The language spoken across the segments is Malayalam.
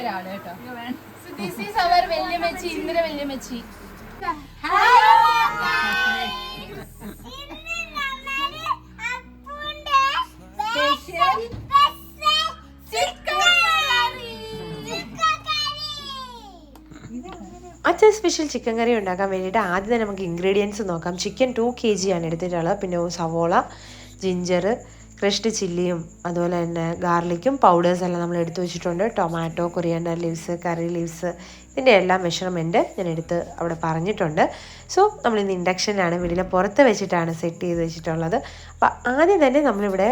ഒരാൾ കേട്ടോ. വല്യമ്മച്ചി ഇന്ദിര വല്യമ്മച്ചി അച്ഛൻ സ്പെഷ്യൽ ചിക്കൻ കറി ഉണ്ടാക്കാൻ വേണ്ടിയിട്ട് ആദ്യം തന്നെ നമുക്ക് ഇൻഗ്രീഡിയൻസ് നോക്കാം. ചിക്കൻ ടു കെ ജി ആണ് എടുത്തിട്ടുള്ളത്. പിന്നെ സവോള ജിഞ്ചർ ക്രഷ്ഡ് ചില്ലിയും അതുപോലെ തന്നെ ഗാർലിക്കും പൗഡേഴ്സ് എല്ലാം നമ്മൾ എടുത്തു വെച്ചിട്ടുണ്ട്. Tomato coriander leaves curry leaves ഇതിന്റെ എല്ലാ മെഷർമെന്റ് ഞാൻ എടുത്ത് അവിടെ പറഞ്ഞിട്ടുണ്ട്. സോ നമ്മളിന്ന് ഇൻഡക്ഷനാണ് വീട്ടിലെ പുറത്ത് വെച്ചിട്ടാണ് സെറ്റ് ചെയ്ത് വെച്ചിട്ടുള്ളത്. അപ്പോൾ ആദ്യം തന്നെ നമ്മളിവിടെ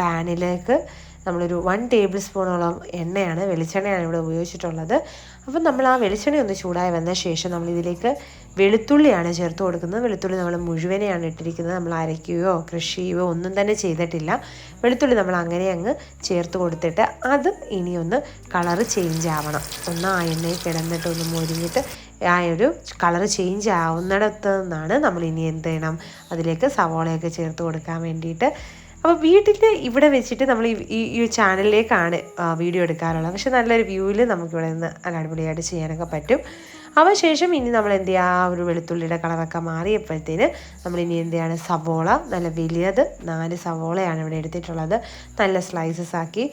പാനിലേക്ക് നമ്മളൊരു വൺ ടേബിൾ സ്പൂണോളം എണ്ണയാണ് വെളിച്ചെണ്ണയാണ് ഇവിടെ ഉപയോഗിച്ചിട്ടുള്ളത്. അപ്പം നമ്മൾ ആ വെളിച്ചെണ്ണ ഒന്ന് ചൂടായി വന്ന ശേഷം നമ്മൾ ഇതിലേക്ക് വെളുത്തുള്ളിയാണ് ചേർത്ത് കൊടുക്കുന്നത്. വെളുത്തുള്ളി നമ്മൾ മുഴുവനെയാണ് ഇട്ടിരിക്കുന്നത്. നമ്മൾ അരയ്ക്കുകയോ കൃഷി ചെയ്യുകയോ ഒന്നും തന്നെ ചെയ്തിട്ടില്ല. വെളുത്തുള്ളി നമ്മൾ അങ്ങനെ അങ്ങ് ചേർത്ത് കൊടുത്തിട്ട് അത് ഇനിയൊന്ന് കളറ് ചേഞ്ച് ആവണം. ഒന്ന് ആ എണ്ണയിൽ കിടന്നിട്ട് ഒന്ന് മുരിഞ്ഞിട്ട് ആ ഒരു കളറ് ചേഞ്ച് ആവുന്നിടത്ത് നിന്നാണ് നമ്മൾ ഇനി എന്ത് ചെയ്യണം? അതിലേക്ക് സവോളയൊക്കെ ചേർത്ത് കൊടുക്കാൻ വേണ്ടിയിട്ട്. അപ്പോൾ വീട്ടിൽ ഇവിടെ വെച്ചിട്ട് നമ്മൾ ഈ ഈ- ചാനലിലേക്കാണ് വീഡിയോ എടുക്കാറുള്ളത്. പക്ഷെ നല്ലൊരു വ്യൂവിൽ നമുക്കിവിടെ നിന്ന് അടിപൊളിയായിട്ട് ചെയ്യാനൊക്കെ പറ്റും. അവ ശേഷം ഇനി നമ്മൾ എന്ത് ചെയ്യുക ആ ഒരു വെളുത്തുള്ളിയുടെ കളറൊക്കെ മാറിയപ്പോഴത്തേന് ഇനി എന്ത് ചെയ്യാണ്? സവോള നല്ല വലിയത് നാല് സവോളയാണ് ഇവിടെ എടുത്തിട്ടുള്ളത്. നല്ല സ്ലൈസസ് ആക്കി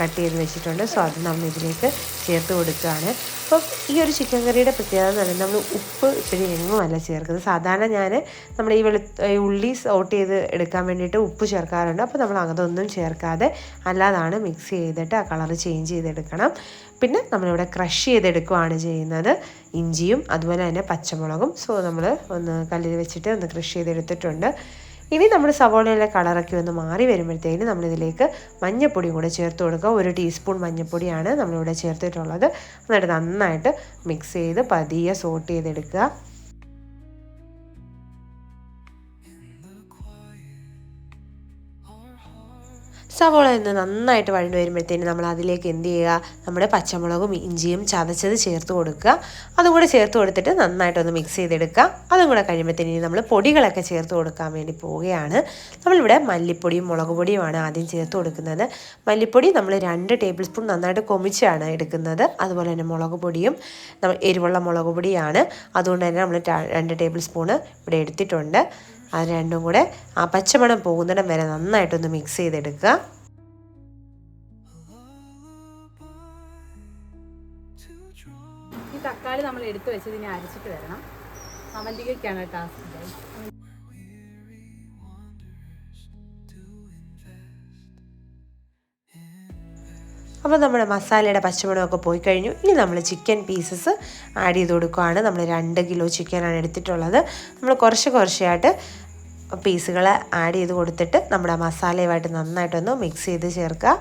കട്ട് ചെയ്ത് വെച്ചിട്ടുണ്ട്. സോ അത് നമ്മൾ ഇതിലേക്ക് ചേർത്ത് കൊടുക്കുകയാണ്. അപ്പം ഈ ഒരു ചിക്കൻ കറിയുടെ പ്രത്യേകത എന്ന് പറയുന്നത് നമ്മൾ ഉപ്പ് ഇപ്പോഴും എങ്ങുമല്ല ചേർക്കുന്നത്. സാധാരണ ഞാൻ നമ്മൾ ഈ വെളു ഉള്ളി സോട്ട് ചെയ്ത് എടുക്കാൻ വേണ്ടിയിട്ട് ഉപ്പ് ചേർക്കാറുണ്ട്. അപ്പോൾ നമ്മൾ അതൊന്നും ചേർക്കാതെ അല്ലാതാണ് മിക്സ് ചെയ്തിട്ട് ആ കളർ ചേഞ്ച് ചെയ്തെടുക്കണം. പിന്നെ നമ്മളിവിടെ ക്രഷ് ചെയ്തെടുക്കുകയാണ് ചെയ്യുന്നത്. ഇഞ്ചിയും അതുപോലെ തന്നെ പച്ചമുളകും. സോ നമ്മൾ ഒന്ന് കല്ലിൽ വെച്ചിട്ട് ഒന്ന് ക്രഷ് ചെയ്തെടുത്തിട്ടുണ്ട്. ഇനി നമ്മൾ സവോളയിലെ കളറൊക്കെ ഒന്ന് മാറി വരുമ്പോഴത്തേന് നമ്മളിതിലേക്ക് മഞ്ഞപ്പൊടിയും കൂടെ ചേർത്ത് കൊടുക്കുക. ഒരു ടീസ്പൂൺ മഞ്ഞപ്പൊടിയാണ് നമ്മളിവിടെ ചേർത്തിട്ടുള്ളത്. എന്നിട്ട് നന്നായിട്ട് മിക്സ് ചെയ്ത് പതിയെ സോട്ട് ചെയ്തെടുക്കുക. സവോള ഒന്ന് നന്നായിട്ട് വഴണ്ട് വരുമ്പോഴത്തേന് നമ്മൾ അതിലേക്ക് എന്ത് ചെയ്യുക? നമ്മുടെ പച്ചമുളകും ഇഞ്ചിയും ചതച്ചത് ചേർത്ത് കൊടുക്കുക. അതും കൂടെ ചേർത്ത് കൊടുത്തിട്ട് നന്നായിട്ടൊന്ന് മിക്സ് ചെയ്തെടുക്കുക. അതും കൂടെ കഴിയുമ്പോഴത്തേന് നമ്മൾ പൊടികളൊക്കെ ചേർത്ത് കൊടുക്കാൻ വേണ്ടി പോവുകയാണ്. നമ്മളിവിടെ മല്ലിപ്പൊടിയും മുളക് പൊടിയുമാണ് ആദ്യം ചേർത്ത് കൊടുക്കുന്നത്. മല്ലിപ്പൊടി നമ്മൾ രണ്ട് ടേബിൾ സ്പൂൺ നന്നായിട്ട് കൊമിച്ചാണ് എടുക്കുന്നത്. അതുപോലെ തന്നെ മുളക് പൊടിയും എരിവുള്ള മുളക് പൊടിയാണ്. അതുകൊണ്ട് തന്നെ നമ്മൾ രണ്ട് ടേബിൾ സ്പൂണ് ഇവിടെ എടുത്തിട്ടുണ്ട്. അത് രണ്ടും കൂടെ ആ പച്ചമണം പോകുന്നിടം വരെ നന്നായിട്ടൊന്ന് മിക്സ് ചെയ്തെടുക്കുക. ഈ തക്കാളി നമ്മൾ എടുത്തു വെച്ചതിനെ അരച്ചിട്ട് വരണം. അവന്തികയ്ക്കാണ് ടാസ്ക് അപ്പോൾ നമ്മുടെ മസാലയുടെ പച്ചമുളകൊക്കെ പോയി കഴിഞ്ഞു. ഇനി നമ്മൾ ചിക്കൻ പീസസ് ആഡ് ചെയ്ത് കൊടുക്കുകയാണ് നമ്മൾ രണ്ട് കിലോ ചിക്കനാണ് എടുത്തിട്ടുള്ളത്. നമ്മൾ കുറച്ച് കുറച്ചായിട്ട് പീസുകൾ ആഡ് ചെയ്ത് കൊടുത്തിട്ട് നമ്മുടെ മസാലയുമായിട്ട് നന്നായിട്ടൊന്ന് മിക്സ് ചെയ്ത് ചേർക്കുക.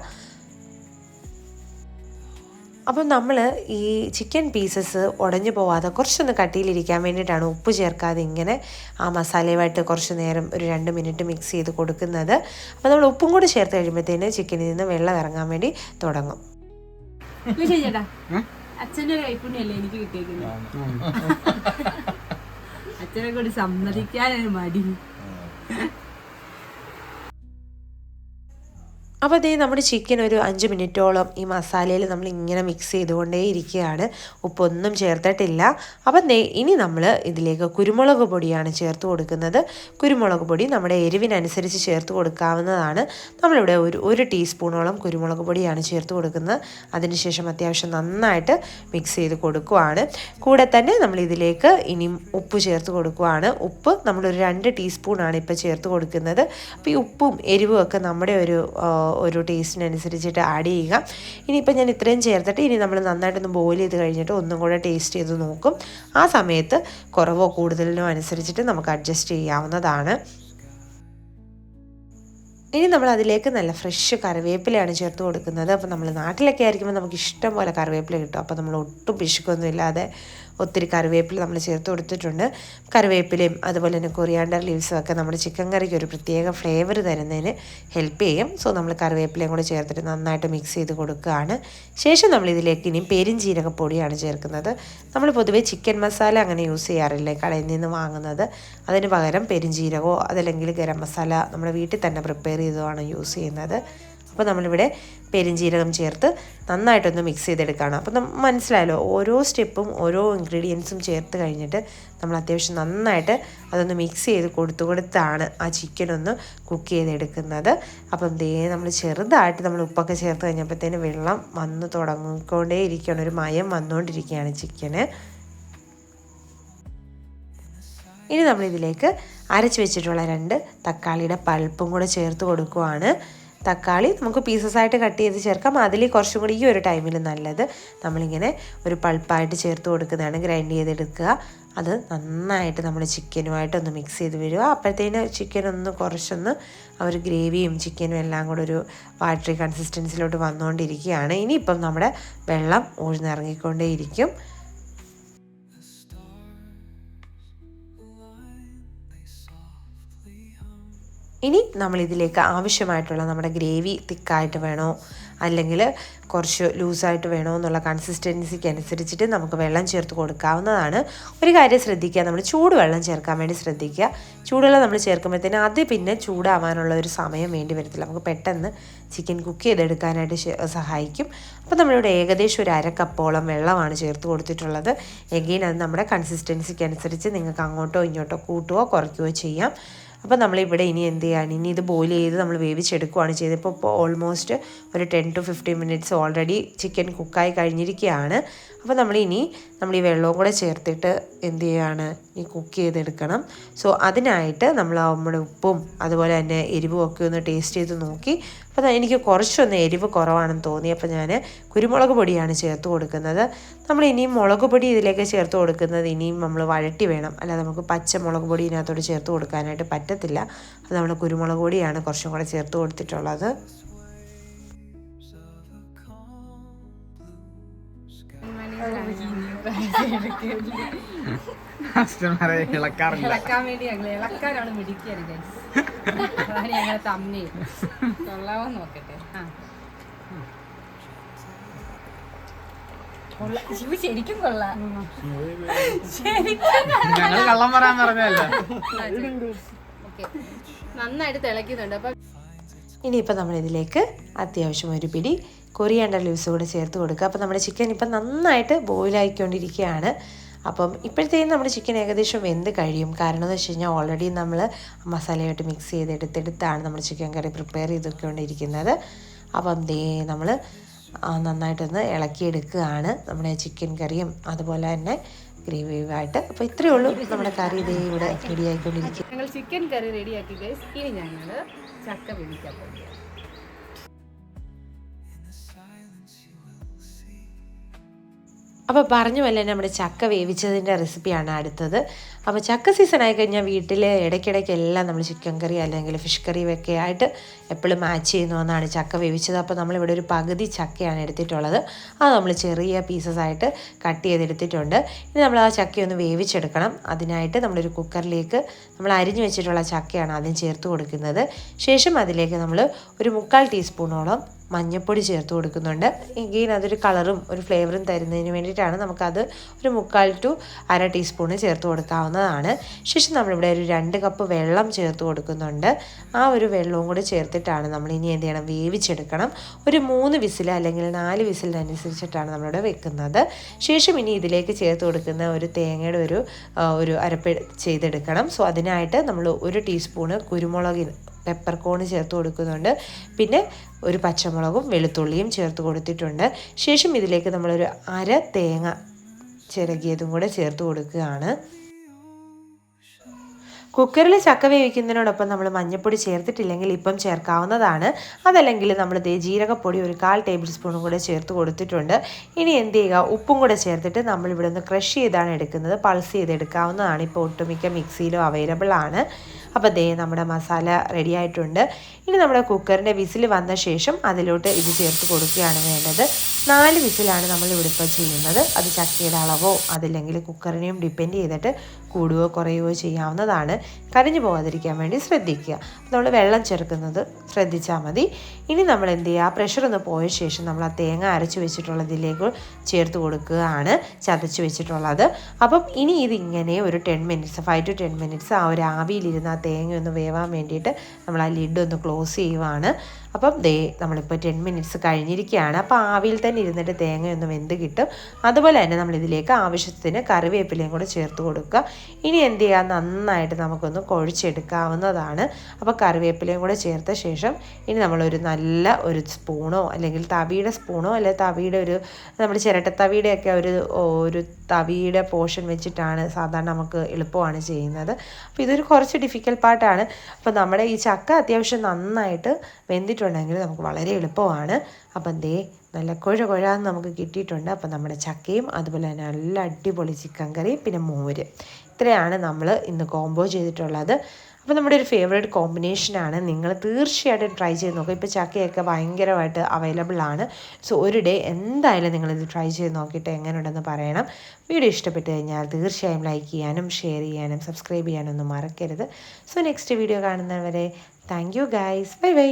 അപ്പം നമ്മൾ ഈ ചിക്കൻ പീസസ് ഉടഞ്ഞു പോവാതെ കുറച്ചൊന്ന് കട്ടിയിലിരിക്കാൻ വേണ്ടിയിട്ടാണ് ഉപ്പ് ചേർക്കാതെ ഇങ്ങനെ ആ മസാലയുമായിട്ട് കുറച്ച് നേരം ഒരു രണ്ട് മിനിറ്റ് മിക്സ് ചെയ്ത് കൊടുക്കുന്നത്. അപ്പോൾ നമ്മൾ ഉപ്പും കൂടി ചേർത്ത് കഴിയുമ്പോഴത്തേന് ചിക്കനിൽ നിന്ന് വെള്ളം ഇറങ്ങാൻ വേണ്ടി തുടങ്ങും. അച്ഛന്റെ ഒരു കൈപ്പുണ്യല്ലേ എനിക്ക് കിട്ടിയേക്കുന്നത്. അച്ഛനെ കൂടി സമ്മതിക്കാനൊരു മടി. അപ്പോൾ അതേ നമ്മുടെ ചിക്കൻ ഒരു അഞ്ച് മിനിറ്റോളം ഈ മസാലയിൽ നമ്മൾ ഇങ്ങനെ മിക്സ് ചെയ്തുകൊണ്ടേ ഇരിക്കുകയാണ്. ഉപ്പൊന്നും ചേർത്തിട്ടില്ല. അപ്പം ദേ ഇനി നമ്മൾ ഇതിലേക്ക് കുരുമുളക് പൊടിയാണ് ചേർത്ത് കൊടുക്കുന്നത്. കുരുമുളക് പൊടി നമ്മുടെ എരിവിനനുസരിച്ച് ചേർത്ത് കൊടുക്കാവുന്നതാണ്. നമ്മളിവിടെ ഒരു ഒരു ടീസ്പൂണോളം കുരുമുളക് പൊടിയാണ് ചേർത്ത് കൊടുക്കുന്നത്. അതിനുശേഷം അത്യാവശ്യം നന്നായിട്ട് മിക്സ് ചെയ്ത് കൊടുക്കുവാണ്. കൂടെ തന്നെ നമ്മൾ ഇതിലേക്ക് ഇനിയും ഉപ്പ് ചേർത്ത് കൊടുക്കുവാണ്. ഉപ്പ് നമ്മളൊരു രണ്ട് ടീസ്പൂണാണ് ഇപ്പോൾ ചേർത്ത് കൊടുക്കുന്നത്. അപ്പോൾ ഈ ഉപ്പും എരിവും ഒക്കെ നമ്മുടെ ഒരു ഒരു ടേസ്റ്റിനനുസരിച്ചിട്ട് ആഡ് ചെയ്യുക. ഇനിയിപ്പോൾ ഞാൻ ഇത്രയും ചേർത്തിട്ട് ഇനി നമ്മൾ നന്നായിട്ടൊന്ന് ബോയിൽ ചെയ്ത് കഴിഞ്ഞിട്ട് ഒന്നും കൂടെ ടേസ്റ്റ് ചെയ്ത് നോക്കും. ആ സമയത്ത് കുറവോ കൂടുതലിനോ അനുസരിച്ചിട്ട് നമുക്ക് അഡ്ജസ്റ്റ് ചെയ്യാവുന്നതാണ്. ഇനി നമ്മൾ അതിലേക്ക് നല്ല ഫ്രഷ് കറിവേപ്പിലയാണ് ചേർത്ത് കൊടുക്കുന്നത്. അപ്പോൾ നമ്മൾ നാട്ടിലൊക്കെ ആയിരിക്കുമ്പോൾ നമുക്ക് ഇഷ്ടം പോലെ കറിവേപ്പില കിട്ടും. അപ്പോൾ നമ്മൾ ഒട്ടും പിശുക്കൊന്നും ഇല്ലാതെ ഒത്തിരി കറിവേപ്പില നമ്മൾ ചേർത്ത് കൊടുത്തിട്ടുണ്ട്. കറിവേപ്പിലയും അതുപോലെ തന്നെ കൊറിയാണ്ടർ ലീവ്സും ഒക്കെ നമ്മുടെ ചിക്കൻ കറിക്ക് ഒരു പ്രത്യേക ഫ്ലേവർ തരുന്നതിന് ഹെൽപ്പ് ചെയ്യും. സോ നമ്മൾ കറിവേപ്പിലയും കൂടെ ചേർത്തിട്ട് നന്നായിട്ട് മിക്സ് ചെയ്ത് കൊടുക്കുകയാണ്. ശേഷം നമ്മൾ ഇതിലേക്ക് ഇനിയും പെരിഞ്ജീരകപ്പൊടിയാണ് ചേർക്കുന്നത്. നമ്മൾ പൊതുവേ ചിക്കൻ മസാല അങ്ങനെ യൂസ് ചെയ്യാറില്ല കടയിൽ നിന്ന് വാങ്ങുന്നത്? അതിന് പകരം പെരിഞ്ജീരകമോ അതല്ലെങ്കിൽ ഗരം മസാല നമ്മുടെ വീട്ടിൽ തന്നെ പ്രിപ്പയർ ചെയ്തതാണ് യൂസ് ചെയ്യുന്നത്. അപ്പോൾ നമ്മളിവിടെ പെരിഞ്ജീരകം ചേർത്ത് നന്നായിട്ടൊന്ന് മിക്സ് ചെയ്തെടുക്കുകയാണ് അപ്പോൾ മനസ്സിലായല്ലോ ഓരോ സ്റ്റെപ്പും ഓരോ ഇൻഗ്രീഡിയൻസും ചേർത്ത് കഴിഞ്ഞിട്ട് നമ്മൾ അത്യാവശ്യം നന്നായിട്ട് അതൊന്ന് മിക്സ് ചെയ്ത് കൊടുത്തു കൊടുത്താണ് ആ ചിക്കൻ ഒന്ന് കുക്ക് ചെയ്തെടുക്കുന്നത്. അപ്പം ദേ നമ്മൾ ചെറുതായിട്ട് നമ്മൾ ഉപ്പൊക്കെ ചേർത്ത് കഴിഞ്ഞപ്പോഴത്തേന് വെള്ളം വന്ന് തുടങ്ങിക്കൊണ്ടേ ഇരിക്കുകയാണ്. ഒരു മയം വന്നുകൊണ്ടിരിക്കുകയാണ് ചിക്കന് ഇനി നമ്മളിതിലേക്ക് അരച്ച് വെച്ചിട്ടുള്ള രണ്ട് തക്കാളിയുടെ പൾപ്പും കൂടെ ചേർത്ത് കൊടുക്കുവാണ്. തക്കാളി നമുക്ക് പീസസ് ആയിട്ട് കട്ട് ചെയ്ത് ചേർക്കാം. അതിൽ കുറച്ചും കൂടി ഈ ഒരു ടൈമിൽ നല്ലത് നമ്മളിങ്ങനെ ഒരു പൾപ്പായിട്ട് ചേർത്ത് കൊടുക്കുന്നതാണ് ഗ്രൈൻഡ് ചെയ്തെടുക്കുക. അത് നന്നായിട്ട് നമ്മൾ ചിക്കനുമായിട്ടൊന്ന് മിക്സ് ചെയ്ത് വരിക. അപ്പോഴത്തേന് ചിക്കൻ ഒന്ന് കുറച്ചൊന്ന് ആ ഒരു ഗ്രേവിയും ചിക്കനും എല്ലാം കൂടെ ഒരു വാട്ടറി കൺസിസ്റ്റൻസിലോട്ട് വന്നുകൊണ്ടിരിക്കുകയാണ് ഇനിയിപ്പം നമ്മുടെ വെള്ളം ഊഴ്ന്നിറങ്ങിക്കൊണ്ടേയിരിക്കും ഇനി നമ്മൾ ഇതിലേക്ക് ആവശ്യമായിട്ടുള്ള നമ്മുടെ ഗ്രേവി തിക്കായിട്ട് വേണോ? അല്ലെങ്കിൽ കുറച്ച് ലൂസായിട്ട് വേണോ എന്നുള്ള കൺസിസ്റ്റൻസിക്ക് അനുസരിച്ചിട്ട് നമുക്ക് വെള്ളം ചേർത്ത് കൊടുക്കാവുന്നതാണ്. ഒരു കാര്യം ശ്രദ്ധിക്കുക നമ്മൾ ചൂടുവെള്ളം ചേർക്കാൻ വേണ്ടി ശ്രദ്ധിക്കുക. ചൂടുവെള്ളം നമ്മൾ ചേർക്കുമ്പോഴത്തേന് അത് പിന്നെ ചൂടാവാനുള്ള ഒരു സമയം വേണ്ടി വരത്തില്ല. നമുക്ക് പെട്ടെന്ന് ചിക്കൻ കുക്ക് ചെയ്തെടുക്കാനായിട്ട് സഹായിക്കും. അപ്പോൾ നമ്മളിവിടെ ഏകദേശം ഒരു അര വെള്ളമാണ് ചേർത്ത് കൊടുത്തിട്ടുള്ളത്. എഗെയിൻ അത് നമ്മുടെ കൺസിസ്റ്റൻസിക്ക് അനുസരിച്ച് നിങ്ങൾക്ക് അങ്ങോട്ടോ ഇങ്ങോട്ടോ കൂട്ടുകയോ കുറയ്ക്കുകയോ ചെയ്യാം. അപ്പോൾ നമ്മളിവിടെ ഇനി എന്ത് ചെയ്യാണ് ഇനി ഇത് ബോയിൽ ചെയ്ത് നമ്മൾ വേവിച്ചെടുക്കുകയാണ് ചെയ്തത്. ഇപ്പോൾ ഇപ്പോൾ ഓൾമോസ്റ്റ് ഒരു ten to fifteen minutes already chicken കുക്കായി കഴിഞ്ഞിരിക്കുകയാണ്. അപ്പോൾ നമ്മൾ ഇനി നമ്മൾ ഈ വെള്ളവും കൂടെ ചേർത്തിട്ട് എന്ത് ചെയ്യുകയാണ് ഈ കുക്ക് ചെയ്തെടുക്കണം. സോ അതിനായിട്ട് നമ്മൾ നമ്മുടെ ഉപ്പും അതുപോലെ തന്നെ എരിവും ഒക്കെ ഒന്ന് ടേസ്റ്റ് ചെയ്ത് നോക്കി. അപ്പോൾ എനിക്ക് കുറച്ചൊന്ന് എരിവ് കുറവാണെന്ന് തോന്നി. അപ്പോൾ ഞാൻ കുരുമുളക് പൊടിയാണ് ചേർത്ത് കൊടുക്കുന്നത്. നമ്മൾ ഇനിയും മുളക് പൊടി ഇതിലേക്ക് ചേർത്ത് കൊടുക്കുന്നത് ഇനിയും നമ്മൾ വഴട്ടി വേണം. അല്ലാതെ നമുക്ക് പച്ച മുളക് പൊടി ഇതിനകത്തോട്ട് ചേർത്ത് കൊടുക്കാനായിട്ട് പറ്റത്തില്ല. അത് നമ്മൾ കുരുമുളക് പൊടിയാണ് കുറച്ചും കൂടെ ചേർത്ത് കൊടുത്തിട്ടുള്ളത്. കസ്റ്റമറെ ഇളക്കാറില്ല. ഇളക്കാൻ വേണ്ടി ഞങ്ങൾ ഇളക്കാനാണ് മിടിക്കരുത് ഗൈസ് അതാണ് ഞങ്ങളെ തമ്മി കൊള്ളാവോ നോക്കട്ടെ. ആ. ശിവ ശരിക്കും കൊള്ളാം. ശരിക്കും ഞങ്ങൾ കള്ളം പറയാൻ പറഞ്ഞല്ലോ ഓക്കെ. നന്നായിട്ട് തിളക്കുന്നുണ്ട് അപ്പൊ ഇനിയിപ്പോൾ നമ്മൾ ഇതിലേക്ക് അത്യാവശ്യം ഒരു പിടി കൊറിയാണ്ടർ ലീവ്സ് കൂടെ ചേർത്ത് കൊടുക്കുക. അപ്പോൾ നമ്മുടെ ചിക്കൻ ഇപ്പം നന്നായിട്ട് ബോയിലായിക്കൊണ്ടിരിക്കുകയാണ് അപ്പം ഇപ്പോഴത്തേക്കും നമ്മുടെ ചിക്കൻ ഏകദേശം വെന്ത് കഴിയും. കാരണം എന്ന് വെച്ച് കഴിഞ്ഞാൽ ഓൾറെഡി നമ്മൾ മസാലയായിട്ട് മിക്സ് ചെയ്തെടുത്തെടുത്താണ് നമ്മൾ ചിക്കൻ കറി പ്രിപ്പയർ ചെയ്തുകൊണ്ടിരിക്കുന്നത് അപ്പം ദേ നമ്മൾ നന്നായിട്ടൊന്ന് ഇളക്കിയെടുക്കുകയാണ് നമ്മുടെ ചിക്കൻ കറിയും. അതുപോലെ തന്നെ ഗ്രേവിയുമായിട്ട് അപ്പോൾ ഇത്രയേ ഉള്ളൂ നമ്മുടെ കറി ഇതേ ഇവിടെ റെഡി ആയിക്കൊണ്ടിരിക്കും ഞങ്ങൾ ചിക്കൻ കറി റെഡിയാക്കി ഗൈസ് ഇനി ഞങ്ങൾ ചക്ക പിടിക്കാൻ പോകും അപ്പോൾ പറഞ്ഞു വല്ല നമ്മുടെ ചക്ക വേവിച്ചതിന്റെ റെസിപ്പിയാണ് അടുത്തത്. അപ്പോൾ ചക്ക സീസൺ ആയി കഴിഞ്ഞാൽ വീട്ടിൽ ഇടയ്ക്കിടയ്ക്ക് എല്ലാം നമ്മൾ ചിക്കൻ കറി അല്ലെങ്കിൽ ഫിഷ് കറി ഒക്കെ ആയിട്ട് എപ്പോഴും മാച്ച് ചെയ്യുന്ന ഒന്നാണ് ചക്ക വേവിച്ചത്. അപ്പോൾ നമ്മളിവിടെ ഒരു പകുതി ചക്കയാണ് എടുത്തിട്ടുള്ളത്. അത് നമ്മൾ ചെറിയ പീസസ് ആയിട്ട് കട്ട് ചെയ്തെടുത്തിട്ടുണ്ട്. ഇനി നമ്മൾ ആ ചക്കയൊന്ന് വേവിച്ചെടുക്കണം. അതിനായിട്ട് നമ്മളൊരു കുക്കറിലേക്ക് നമ്മൾ അരിഞ്ഞു വെച്ചിട്ടുള്ള ചക്കയാണ് ആദ്യം ചേർത്ത് കൊടുക്കുന്നത്. ശേഷം അതിലേക്ക് നമ്മൾ ഒരു മുക്കാൽ ടീസ്പൂണോളം മഞ്ഞൾപ്പൊടി ചേർത്ത് കൊടുക്കുന്നുണ്ട്. എങ്കിൽ അതൊരു കളറും ഒരു ഫ്ലേവറും തരുന്നതിന് വേണ്ടിയിട്ടാണ് നമുക്കത് ഒരു മുക്കാൽ ടു അര ടീസ്പൂണ് ചേർത്ത് കൊടുക്കാവുന്നതാണ്. ശേഷം നമ്മളിവിടെ ഒരു രണ്ട് കപ്പ് വെള്ളം ചേർത്ത് കൊടുക്കുന്നുണ്ട്. ആ ഒരു വെള്ളവും കൂടി ചേർത്തിട്ടാണ് നമ്മൾ ഇനി എന്ത് ചെയ്യണം? വേവിച്ചെടുക്കണം. ഒരു മൂന്ന് വിസിൽ അല്ലെങ്കിൽ നാല് വിസിലിനനുസരിച്ചിട്ടാണ് നമ്മളിവിടെ വെക്കുന്നത്. ശേഷം ഇനി ഇതിലേക്ക് ചേർത്ത് കൊടുക്കുന്ന ഒരു തേങ്ങയുടെ ഒരു ഒരു അരപ്പ് ചെയ്തെടുക്കണം. സോ അതിനായിട്ട് നമ്മൾ ഒരു ടീസ്പൂണ് കുരുമുളകിന് പെപ്പർ കോൺ ചേർത്ത് കൊടുക്കുന്നുണ്ട്. പിന്നെ ഒരു പച്ചമുളകും വെളുത്തുള്ളിയും ചേർത്ത് കൊടുത്തിട്ടുണ്ട്. ശേഷം ഇതിലേക്ക് നമ്മളൊരു അര തേങ്ങ ചിരകിയതും കൂടെ ചേർത്ത് കൊടുക്കുകയാണ്. കുക്കറിൽ ചക്ക വേവിക്കുന്നതിനോടൊപ്പം നമ്മൾ മഞ്ഞൾപ്പൊടി ചേർത്തിട്ടില്ലെങ്കിൽ ഇപ്പം ചേർക്കാവുന്നതാണ്. അതല്ലെങ്കിൽ നമ്മൾ ദേ ജീരകപ്പൊടി ഒരു കാൽ ടേബിൾ സ്പൂണും കൂടെ ചേർത്ത് കൊടുത്തിട്ടുണ്ട്. ഇനി എന്ത് ചെയ്യുക? ഉപ്പും കൂടെ ചേർത്തിട്ട് നമ്മൾ ഇവിടെ നിന്ന് ക്രഷ് ചെയ്താണ് എടുക്കുന്നത്. പൾസ് ചെയ്തെടുക്കാവുന്നതാണ്. ഇപ്പോൾ ഒട്ടുമിക്ക മിക്സിയിലും അവൈലബിൾ ആണ്. അപ്പോൾ ദേ നമ്മുടെ മസാല റെഡി ആയിട്ടുണ്ട്. ഇനി നമ്മുടെ കുക്കറിന്റെ വിസിൽ വന്ന ശേഷം അതിലോട്ട് ഇത് ചേർത്ത് കൊടുക്കുകയാണ് വേണ്ടത്. നാല് വിസിലാണ് നമ്മൾ ഇവിടെ ഇപ്പോൾ ചെയ്യുന്നത്. അത് ചക്കയുടെ അളവോ അതില്ലെങ്കിൽ കുക്കറിനെയും ഡിപ്പെൻഡ് ചെയ്തിട്ട് കൂടുകയോ കുറയുകയോ ചെയ്യാവുന്നതാണ്. കരിഞ്ഞു പോകാതിരിക്കാൻ വേണ്ടി ശ്രദ്ധിക്കുക. നമ്മൾ വെള്ളം ചേർക്കുന്നത് ശ്രദ്ധിച്ചാൽ മതി. ഇനി നമ്മൾ എന്ത് ചെയ്യുക? പ്രഷർ ഒന്ന് പോയ ശേഷം നമ്മൾ ആ തേങ്ങ അരച്ച് വെച്ചിട്ടുള്ളതിലേക്ക് ചേർത്ത് കൊടുക്കുകയാണ് ചതച്ച് വെച്ചിട്ടുള്ളത്. അപ്പം ഇനി ഇതിങ്ങനെ ഒരു ten minutes five to ten minutes ആ ഒരു ആവിയിലിരുന്ന് ആ തേങ്ങ ഒന്ന് വേവാൻ വേണ്ടിയിട്ട് നമ്മൾ ആ ലിഡ് ഒന്ന് ക്ലോസ് ചെയ്യുവാണ്. അപ്പം ദേ നമ്മളിപ്പോൾ ടെൻ മിനിറ്റ്സ് കഴിഞ്ഞിരിക്കുകയാണ്. അപ്പോൾ ആവിയിൽ തന്നെ ഇരുന്നിട്ട് തേങ്ങ ഒന്ന് വെന്ത് കിട്ടും. അതുപോലെ തന്നെ നമ്മളിതിലേക്ക് ആവശ്യത്തിന് കറിവേപ്പിലയും കൂടെ ചേർത്ത് കൊടുക്കുക. ഇനി എന്ത് ചെയ്യുക നന്നായിട്ട് നമുക്കൊന്ന് കുഴച്ചെടുക്കാവുന്നതാണ്. അപ്പോൾ കറിവേപ്പിലയും കൂടെ ചേർത്ത ശേഷം ഇനി നമ്മളൊരു നല്ല ഒരു സ്പൂണോ അല്ലെങ്കിൽ തവിയുടെ സ്പൂണോ അല്ലെങ്കിൽ തവിയുടെ ഒരു നമ്മൾ ചിരട്ടത്തവിയുടെ ഒക്കെ ഒരു ഒരു തവിയുടെ പോർഷൻ വെച്ചിട്ടാണ് സാധാരണ നമുക്ക് എളുപ്പമാണ് ചെയ്യുന്നത്. അപ്പോൾ ഇതൊരു കുറച്ച് അപ്പം അപ്പോൾ നമ്മുടെ ഈ ചക്ക അത്യാവശ്യം നന്നായിട്ട് വെന്തിട്ടുണ്ടെങ്കിൽ നമുക്ക് വളരെ എളുപ്പമാണ്. അപ്പം ദേ നല്ല കുഴ കുഴാന്ന് നമുക്ക് കിട്ടിയിട്ടുണ്ട്. അപ്പം നമ്മുടെ ചക്കയും അതുപോലെ തന്നെ നല്ല അടിപൊളി ചിക്കൻ കറിയും പിന്നെ മോര്. ഇത്രയാണ് നമ്മൾ ഇന്ന് കോംബോ ചെയ്തിട്ടുള്ളത്. അപ്പോൾ നമ്മുടെ ഒരു ഫേവറേറ്റ് കോമ്പിനേഷനാണ് നിങ്ങൾ തീർച്ചയായിട്ടും ട്രൈ ചെയ്ത് നോക്കുക ഇപ്പോൾ ചക്കയൊക്കെ ഭയങ്കരമായിട്ട് അവൈലബിൾ ആണ്. സോ ഒരു ഡേ എന്തായാലും നിങ്ങളിത് ട്രൈ ചെയ്ത് നോക്കിയിട്ട് എങ്ങനെയുണ്ടെന്ന് പറയണം. വീഡിയോ ഇഷ്ടപ്പെട്ട് കഴിഞ്ഞാൽ തീർച്ചയായും ലൈക്ക് ചെയ്യാനും ഷെയർ ചെയ്യാനും സബ്സ്ക്രൈബ് ചെയ്യാനും ഒന്നും മറക്കരുത്. സോ നെക്സ്റ്റ് വീഡിയോ കാണുന്നവരെ thank you guys bye bye